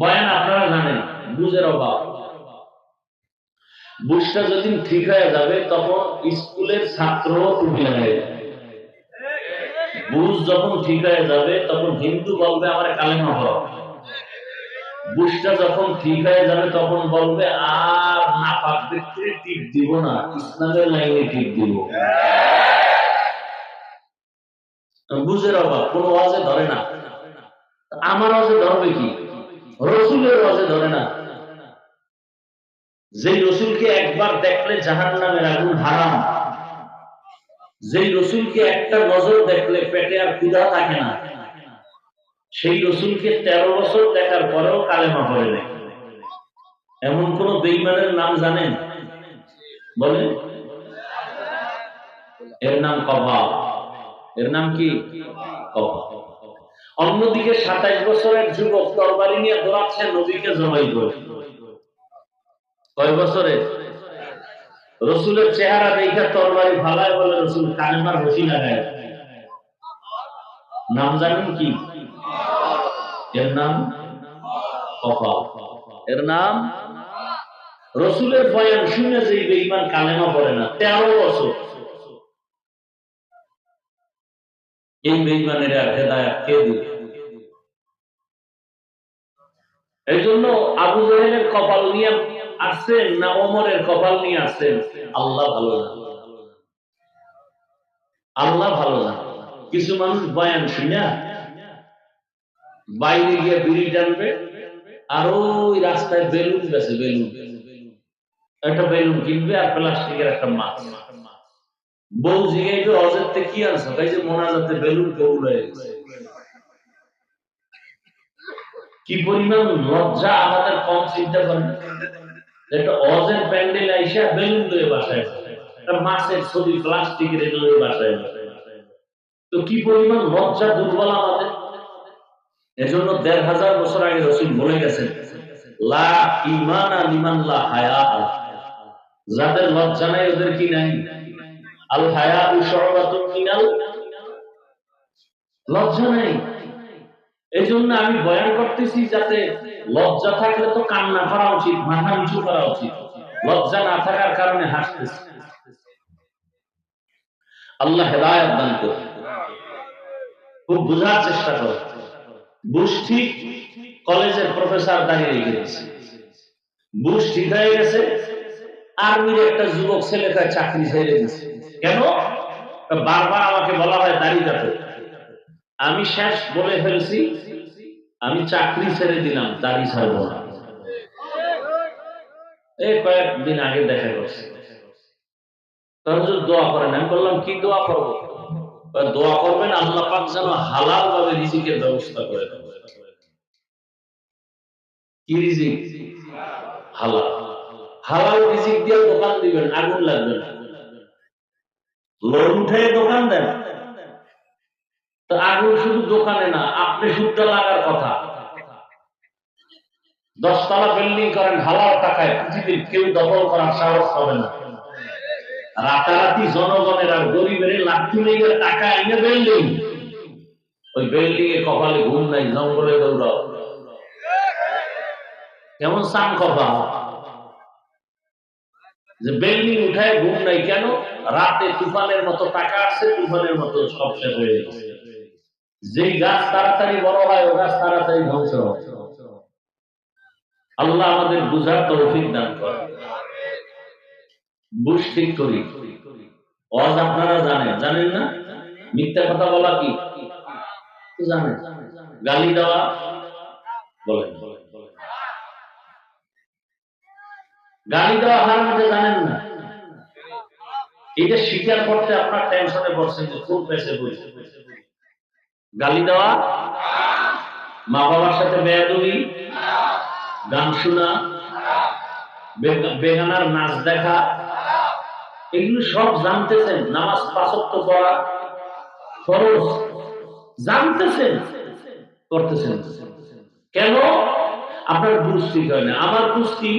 বয়ান আপনারা জানেন, বুঝের অভাব। বুঝটা যেদিন ঠিক হয়ে যাবে, তখন স্কুলের ছাত্র টুপি যাবে বুঝ যখন ঠিক হয়ে যাবে, তখন হিন্দু বলবে, আমার কালেমা পড়ো বুঝটা যখন ঠিক হয়ে যাবে, তখন বলবে, আর না পাক ব্যক্তির টিপ দিব না, ইসলামের লাইনে টিপ দিব। বুঝের অভাব, কোন ওয়াজে ধরে না। আমার ওয়াজে ধরবে কি? রসুলের ওয়াজে ধরে না। যেই রসুলকে একবার দেখলে জাহান নামের আগুন হারাম। যেই রসুলকে একটা নজর দেখলে পেটে আর ক্ষুধা থাকে না। সেই রসুলকে তেরো বছর দেখার পরেও কালেমা পড়ে নেই। এমন কোন বেইমানের নাম জানেন? বলেন। এর নাম কবাব এর নাম কি? কবাব অন্যদিকে সাতাইশ বছরের যুবক তরবারি নিয়ে দৌড়াচ্ছে নদীকে জমাই করে। কয় বছরে রসুলের চেহারা দেখে তরবারি ফালায় বলে, রসুল, কালেমার রশি লাগায় নাম জানেন কি? এর নাম? এর নাম? রসুলের বয়ান শুনে যে বেইমান কালেমা পড়ে না, তেরো বছর। এই হেদায়াত কে দিবে? এই জন্য আবু জাহেলের কপাল নিয়ে আসছেন না ওমরের কপাল নিয়ে আসছেন? আল্লাহ ভালো আল্লাহ ভালো কিছু মানুষ বয়ান বাইরে গিয়ে বিড়ি টানবে আর ওই রাস্তায় বেলুন গেছে, বেলুন। একটা বেলুন কিনবে আর প্লাস্টিকের একটা মাছ। বউ থেকে কি আনছো? তাই যে মোনাজাতে বেলুন কি পরিমাণ লজ্জা আমাদের কম চিন্তা একটা অজের প্যান্ডেল বেলুন লয়ে বাসায় মাছের ছবি লয়ে বাসায় তো কি পরিমাণ লজ্জা, দুর্বল আমাদের। এজন্য দেড় হাজার বছর আগে রসুল বলে গেছেন, লা ইমানা লিমান লা হায়া যাদের লজ্জা নাই, ওদের কি নাই? লজ্জা নাই। এই জন্য আমি বয়ান করতেছি যাতে লজ্জা থাকলে তো কান্না করা উচিত, মাথা করা উচিত। লজ্জা না থাকার কারণে হাসতেছি। আল্লাহ হেদায়ত দান করে খুব বোঝার চেষ্টা করো ঠিক কলেজের প্রফেসর দাঁড়িয়ে গেছে ঠিক হয়ে গেছে আর্মির একটা যুবক ছেলে তার চাকরি ছেড়ে দিচ্ছে কেন? বারবার আমাকে বলা হয় দাঁড়িয়ে যাবে আমি শেষ বলে ফেলছি, আমি চাকরি ছেড়ে দিলাম, দাড়ি ছাড়বো না। এই কয়েকদিন আগে দেখা করছে। দোয়া করেন, আমি বললাম, কি দোয়া করব? দোয়া করবেন, আল্লাহ পাক যেন হালাল ভাবে রিজিকের ব্যবস্থা করে কি রিজিক? হালাল। হালাল রিজিক দিয়ে দোকান দিবেন আগুন লাগবে না। লোন উঠে দোকান দেন। তো আগুন শুধু দোকানে না আপনি সুদ্ধা লাগার কথা। দশতলা বিল্ডিং করেন হালাল টাকায় পৃথিবীর কেউ দখল করার সাহস হবে না। রাতারাতি জনগণের আর গরিবের লাঠি লেগে টাকা এনে বিল্ডিং ওই বিল্ডিং এ কপালে ঘুম নাই জঙ্গলে দৌড়াও। কেমন সাম কপা যে বিল্ডিং উঠায় ঘুম নাই কেন? রাতে তুফানের মতো টাকা আসছে, তুফানের মতো সব শেষ হয়ে গেছে। যেই গাছ তাড়াতাড়ি বড় হয়, ও গাছ তাড়াতাড়ি ধ্বংস হয়। আল্লাহ আমাদের বুঝার তৌফিক দান করে বুঝ ঠিক করি। ওয়াজ আপনারা জানেন। জানেন না? মিথ্যা কথা বলা কি? জানেন। গালি দেওয়া? বলেন। গালি দেওয়া হারামতে জানেন না? এটা স্বীকার করতে আপনার টেনশনে পড়ছেন যে খুব পেছে বলছে গালি দেওয়া, মা বাবার সাথে বেয়াদবি, গান শোনা বেগানার নাচ দেখা, এগুলো সব জানতেছেন। নামাজ পাঁচক্ত পড়া, ফরজ, জানতেছেন, করতেছেন। কেন? আপনার ঠিক হয় না। আমার বুঝ কি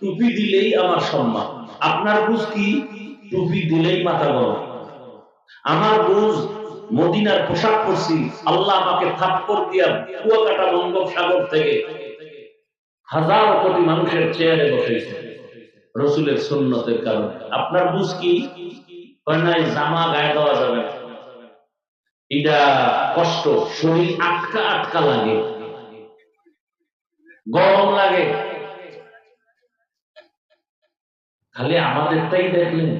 টুপি দিলেই আমার সম্মান। আপনার বুঝ কি টুপি দিলেই মাথা গরম। আমার বুঝ মদিনার পোশাক পরছি, আল্লাহ আমাকে থাপ্পড় দিয়া কুয়াকাটা বঙ্গোপসাগর থেকে হাজারো কোটি মানুষের চেয়ারে বসেছে রসুলের সুন্নতের কারণে। আপনার বুঝ কি জামা গায়ে দেওয়া যাবে। এটা কষ্ট, শরীর আটকা আটকা লাগে। গরম লাগে। খালি আমাদেরটাই দেখলেন।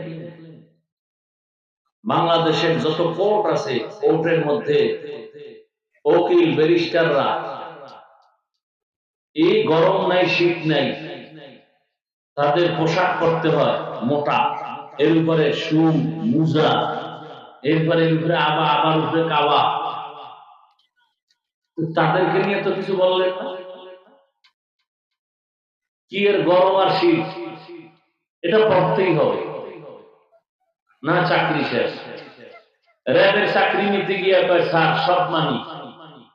বাংলাদেশের যত কোর্ট আছে, কোর্টের মধ্যে উকিল, ব্যারিস্টাররা, এই গরম নাই, শীত নাই, তাদের পোশাক করতে হয় মোটা, এর উপরে সু মুজা এরপরে এর উপরে আবা আবার উপরে কাবা। তাদেরকে নিয়ে তো কিছু বললেন না। কি এর গরম আর শীত? এটা পড়তেই হবে। না চাকরি শেষ। র্যাবের চাকরি নিতে গিয়ে স্যার, সব মানি।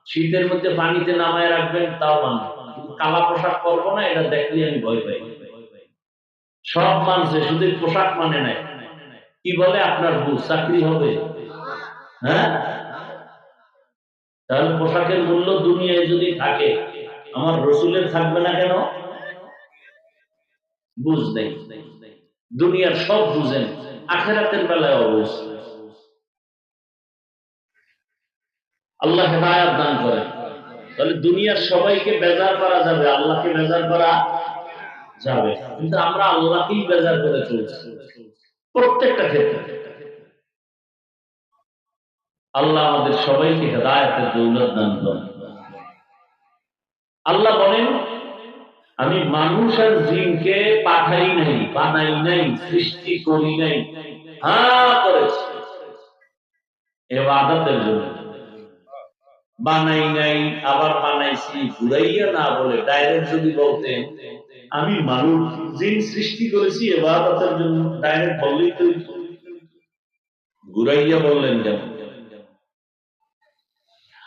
শীতের মধ্যে পানিতে নামায় রাখবেন, তাও মানি। কালা পোশাক করব না, এটা দেখলে আমি ভয় পাই। সব মানছে, শুধু পোশাক মানে নাই। কি বলে আপনার ভুল? চাকরি হবে। হ্যাঁ? তাহলে পোশাকের মূল্য দুনিয়ায় যদি থাকে, আমার রসুলের থাকবে না কেন? বুঝ নেই দুনিয়ার সব বুঝেন, আখেরাতের বেলায় অবুঝ আল্লাহ হেদায়াত দান করেন। তাহলে দুনিয়ার সবাইকে বেজার করা যাবে, আল্লাহকে বেজার করা যাবে। কিন্তু আমরা আল্লাহকেই বেজার করে চলছি। প্রত্যেকটা ক্ষেত্রে। আল্লাহ আমাদের সবাইকে হেদায়তের দৌলত দান করেন। আল্লাহ বলেন আমি মানুষ আর জিনকে পাঠাই নাই, বানাই নাই, সৃষ্টি করি নাই। হ্যাঁ করেছি। এবাদতের জন্য। বানাই নাই, আবার বানাইছি, ঘুরাইয়া না বলে ডাইরেক্ট যদি বলতেন আমি মানুষ, জিন সৃষ্টি করেছি এবাদতের জন্য ডাইরেক্ট বললেই তো ঘুরাইয়া বললেন কেন?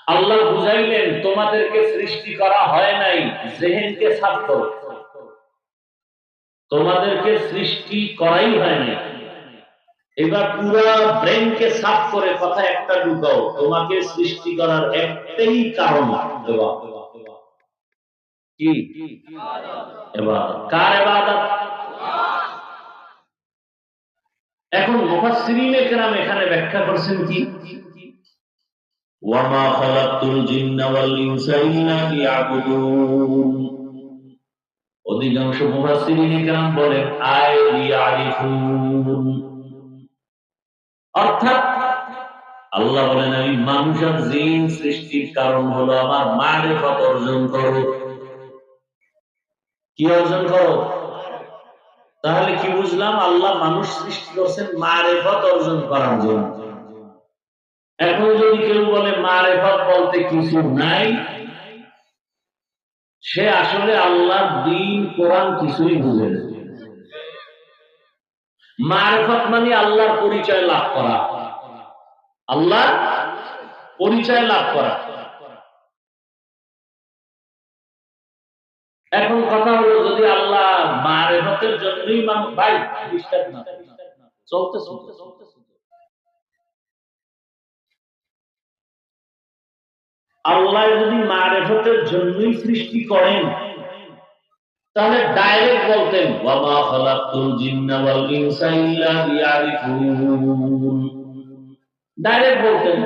আল্লাহ বুঝাইলেন, তোমাদেরকে সৃষ্টি করা হয় নাই, জেহেনকে সাফ তোমাদেরকে সৃষ্টি করাই হয় নাই। এবার পুরা ব্রেনকে সাফ করে কথা একটা ঢুকাও তোমাকে সৃষ্টি করার একটাই কারণ কি? এবার এখন মুফাসসিরিনে কেরাম এখানে ব্যাখ্যা করছেন কি? ওয়ামা অধিকাংশ মুফাসসিরিনে আয় লিয়ারিফুন। অর্থাৎ আল্লাহ বলেন, আমি জিন সৃষ্টির কারণ হলো আমার মারেফত অর্জন করো। কি অর্জন করো? তাহলে কি বুঝলাম? আল্লাহ মানুষ সৃষ্টি করছেন মারেফত অর্জন করার জন্য। এখন যদি কেউ বলে, মারেফত বলতে কিছু নাই, সে আসলে আল্লাহর দিন, কোরআন কিছুই বুঝে না। মারেফত মানে আল্লাহর পরিচয় লাভ করা। আল্লাহর পরিচয় লাভ করা। এখন কথা হলো, যদি আল্লাহ মারেফতের জন্যই মানুষ ভাই চলতে চলতে চলতে আল্লাহ যদি মারেফতের জন্যই সৃষ্টি করেন, তাহলে ডাইরেক্ট বলতেন, ওয়ামা খালাকতুল জিন্না ওয়াল ইনসা ইল্লা ডাইরেক্ট বলতেন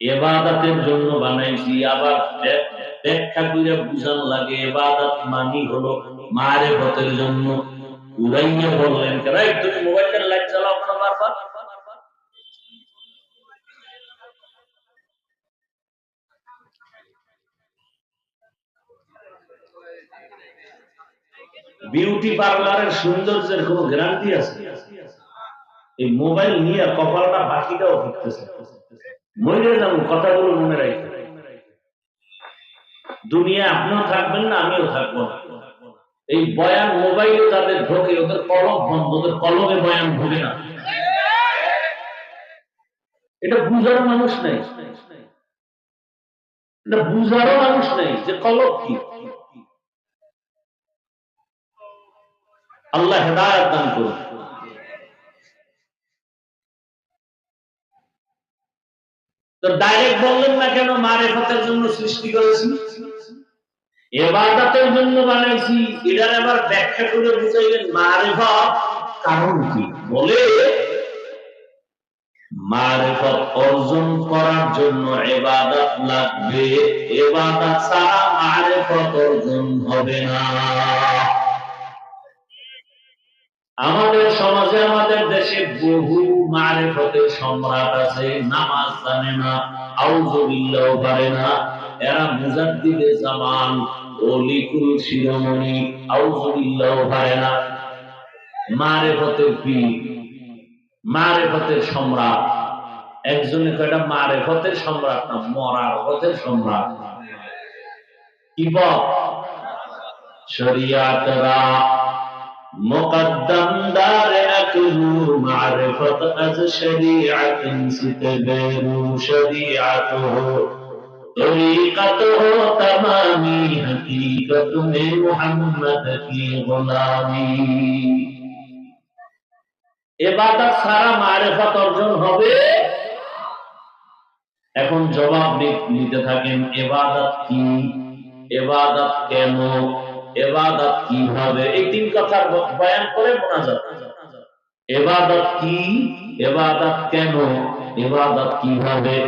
ইবাদতের জন্য বানাইছি, আবার ব্য- ব্যাখ্যা করে বুঝান লাগে ইবাদত মানি হলো মারেফতের জন্য। উড়াইয়া বললেন, কেন তুমি লাইট জ্বালাও না বিউটি পার্লারের সৌন্দর্যের কোনো গ্যারান্টি আছে? এই মোবাইল নিয়ে কপালটা বাকিটাও ঘুরতেছে মরে যাব, কথাগুলো মনে রাখতে। দুনিয়া আপনিও থাকবেন না, আমিও থাকব না। এই বয়ান মোবাইলে তাদের ঢোকে, ওদের কলম বন্ধ, ওদের কলমে বয়ান ঢোকে না। এটা বুঝার মানুষ নেই। এটা বুঝারও মানুষ নেই যে কলম কি। আল্লাহ হেদায়ত দান করুন। তো ডাইরেক্ট বললেন না কেন, মারেফতের জন্য সৃষ্টি করেছি? এবাদাতের জন্য বানাইছি। এটার আবার ব্যাখ্যা করে বুঝাইলেন, মারেফত কারণ কি? বলে, মারেফত অর্জন করার জন্য এবাদত লাগবে। এবাদত ছাড়া মারেফত অর্জন হবে না। আমাদের সমাজে, আমাদের দেশে বহু মারেফতের সম্রাট আছে, নামাজ জানে না আউজবিল্লাহ পারে না। এরা মুজাদ্দিদে জামান অলিকুল শিরোমণি আউজবিল্লাহ পারে না। মারেফতের পীর মারেফতের সম্রাট। একজনে কয়টা? মারেফতের সম্রাট না মরার পথের সম্রাট। কি বল? শরিয়াতরা মুকদ্দম দার আকলু মারিফত আজ শরিয়াত সিতবেরু শরিয়াতুহু طریقته تمامی حقیقت میں محمد کی غلامی এবাদত সারা মারেফত অর্জন হবে এখন জবাব নি- নিতে থাকেন এবাদত কি এবাদত কেন এবাদত কীভাবে? এই তিন কথার বয়ান করে মোনাজাত। এবাদত কি? এবাদত কেন? এবাদত কীভাবে?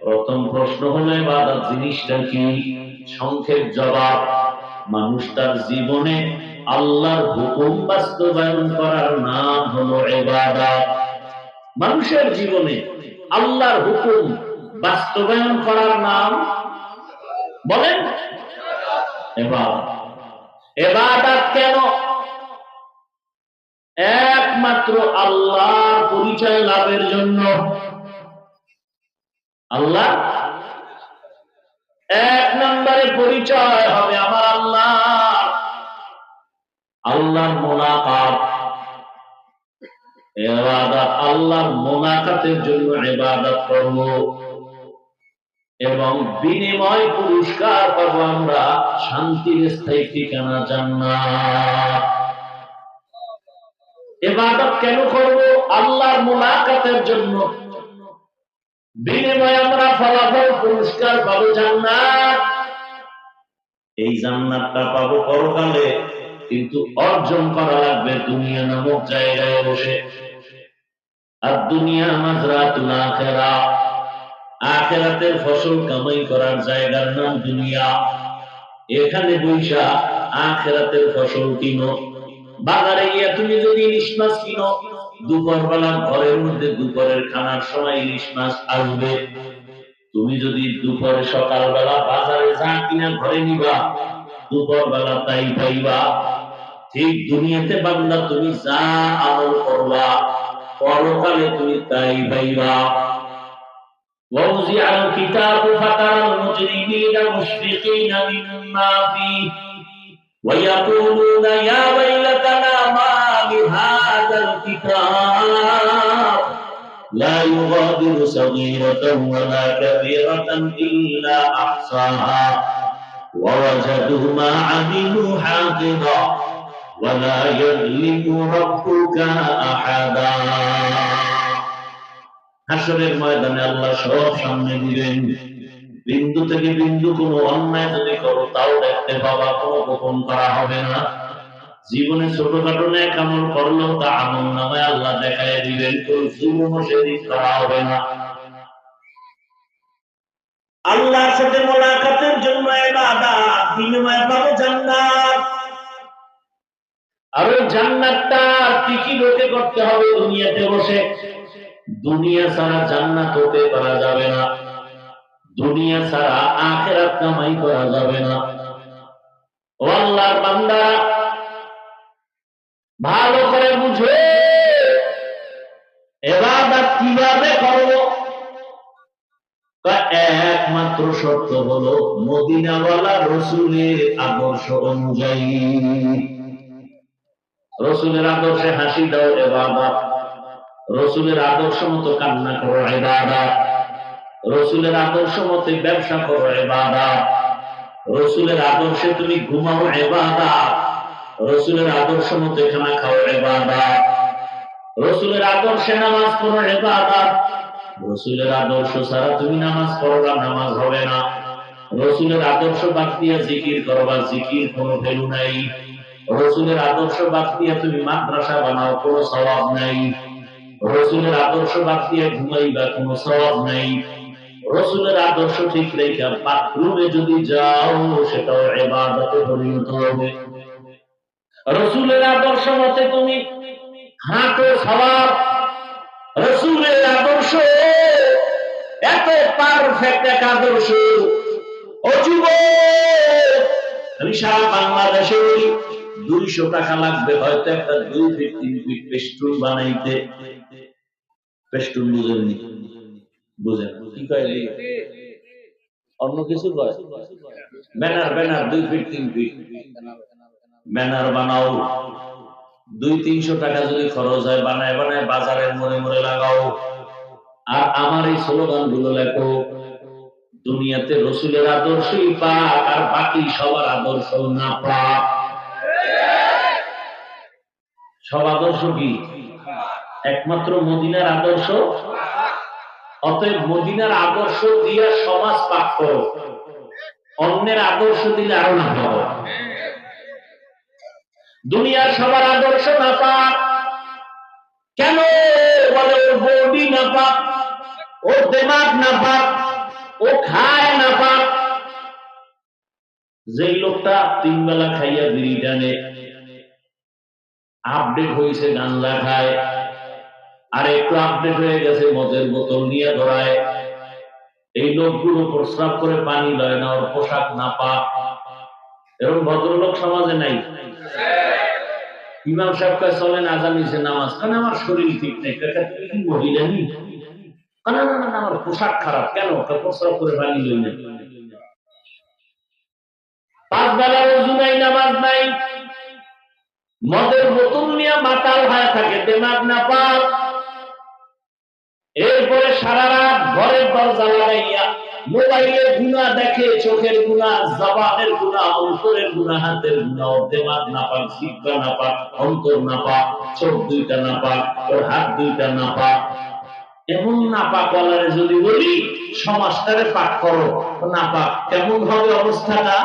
প্রথম প্রশ্ন হলো, এবাদত জিনিসটা কি? সংক্ষেপ জবাব, মানুষ তার জীবনে আল্লাহর হুকুম বাস্তবায়ন করার নাম হলো এবাদত। মানুষের জীবনে আল্লাহর হুকুম বাস্তবায়ন করার নাম বলেন? এবাদত। এবাদত কেন? একমাত্র আল্লাহর পরিচয় লাভের জন্য। আল্লাহ? এক নম্বরে পরিচয় হবে আমার আল্লাহ। আল্লাহর মোলাকাত এবাদত আল্লাহর মোলাকাতের জন্য এবাদত করব। এবং বিনিময় পুরস্কার পাবো আমরা শান্তির স্থায়ী ঠিকানা জান্নাত। এবাদত কেন করব? আল্লাহর মোলাকাতের জন্য। বিনিময়ে আমরা ফলাফল পুরস্কার পাবো জান্নাত। এই জান্নাতটা পাবো পরকালে, কিন্তু অর্জন করা লাগবে দুনিয়া নামক জায়গায় বসে। আর দুনিয়া মাজরাতুল আখিরা আখিরাতের ফসল কামাই করার জায়গার নাম দুনিয়া। এখানে বৈশা আখিরাতের ফসল কিনো। বাজারে গিয়ে তুমি যদি ইলিশ মাছ কিনো দুপুর বেলা ঘরের মধ্যে দুপুরের খানার সময় ইলিশ মাছ আসবে। তুমি যদি দুপুরে সকালবেলা বাজারে যা কিনা ঘরে নিবা দুপুর বেলা তাই পাইবা। ঠিক দুনিয়াতে বান্দা তুমি যা আমল করবা, পরকালে তুমি তাই পাইবা। ووزع الكتاب فترى المجرمين مشفقين مما فيه. ويقولون يا ويلتنا ما لهذا الكتاب؟ لا يغادر صغيرة ولا كبيرة إلا أحصاها. ووجدوا ما عملوا حاضرا ولا يظلم ربك أحدا. হাসরের ময়দানে আল্লাহ সব সামনে দিবেন। বিন্দু থেকে বিন্দু কোনো অন্যায় যদি করো তাও দেখতে পাবা কোনো গোপন করা হবে না। জীবনে ছোটখাটো ন্যাক আমল করলেও তা আমল নামায় আল্লাহ দেখায় দিবেন কোন জুলুম সেদিন করা হবে না। আল্লাহর সাথে মোলাকাতের জন্য ইবাদত বিনিময়ে পাবো জান্নাত। আর ওই জান্নাতটা টিকি লোকে করতে হবে দুনিয়াতে বসে? দুনিয়া ছাড়া জান্নাত হতে পারা যাবে না। দুনিয়া ছাড়া আখেরাত কামাই করা যাবে না। ও আল্লাহর বান্দারা ভালো করে বুঝে। এবাদত কীভাবে করব? একমাত্র শর্ত হলো মদিনাওয়ালা রসুলের আদর্শ অনুযায়ী। রসুলের আদর্শে হাসি দাও, এবাদত রসুলের আদর্শ মতো কান্না করো এবাদত রসুলের আদর্শ মতে ব্যবসা করো এবাদত রসুলের আদর্শে তুমি ঘুমাও এবাদত রসুলের আদর্শ মতে খানা খাও এবাদত রসুলের আদর্শে নামাজ পড়ো এবাদত রসুলের আদর্শ ছাড়া তুমি নামাজ পড়ো না, নামাজ হবে না। রসুলের আদর্শ বাদ দিয়ে জিকির করবা জিকির কোনো ভ্যালু নাই। রসুলের আদর্শ বাদ দিয়ে তুমি মাদ্রাসা বানাও, কোনো স্বভাব নাই। রসুলের আদর্শ বাদ দিয়ে ঘুমাইবা কোনো স্বভাব নাই। রসুলের আদর্শ ঠিক রেখে বাথরুমে যদি যাও, সেটাও এবাদতে পরিণত হবে। রসুলের আদর্শ মতে তুমি হাঁটো স্বভাব রসুলের আদর্শ এত পারফেক্ট এক আদর্শ। ও যুবক আমি সারা বাংলাদেশে বলি দুইশো টাকা লাগবে হয়তো একটা দুই ফিট তিন ফিট পেস্টুন বানাইতে। পেস্টুন বুঝেননি। বুঝেন। কি অন্য কিছু ব্যানার ব্যানার, দুই ফিট, তিন ফিট। ব্যানার বানাও। দুই, তিনশো টাকা যদি খরচ হয়, বানায় বানায় বাজারের মনে মনে লাগাও। আর আমার এই স্লোগানগুলো লেখো, দুনিয়াতে রসুলের আদর্শই পাক, আর বাকি সবার আদর্শ না পাক সব আদর্শ কি? একমাত্র মদিনার আদর্শ? অতএব মদিনার আদর্শ দিয়ে সমাজ পাক করো। অন্যের আদর্শ দিলে আরও না পাবো দুনিয়ার সবার আদর্শ না পাক কেন বলে ওর বডি না পাক ওর দেমাগ না পাক ও খায় না পাক যেই লোকটা তিন বেলা খাইয়া বিড়ি টানে আপডেট হয়েছে গাঞ্জা খায় আর একটু আপডেট হয়ে গেছে, মদের বোতল নিয়ে ধরায়। এই লোকগুলো প্রস্রাব করে পানি লয় না, ওর পোশাক না পাক। এরকম ভদ্রলোক সমাজে নাই? ইমাম সাহেব কয়, চলেন, আজান নিচে নামাজ। কারণ আমার শরীর ঠিক নেই। মহিলা নি? না না আমার পোশাক খারাপ। কেন? প্রস্রাব করে পানি লই না। পাঁচ বেলা ওযু নাই, নামাজ নাই। মদের বোতল নিয়ে মাতাল হয়ে থাকে দেমাগ না পাক। এরপরে সারা রাত ঘরের দরজা লাগাইয়া মোবাইলে গুণা দেখে, চোখের গুণা, জবানের গুণা, অন্তরের গুণা, হাতের গুণা দেমাগ না পাক শিক্ষা না পাক, অন্তর না পাক, চোখ দুইটা না পাক, ওর হাত দুইটা না পাক। এমন না পাক যদি বলি, সমাজটারে পাক করো। না পাক, কেমন হবে অবস্থাটা?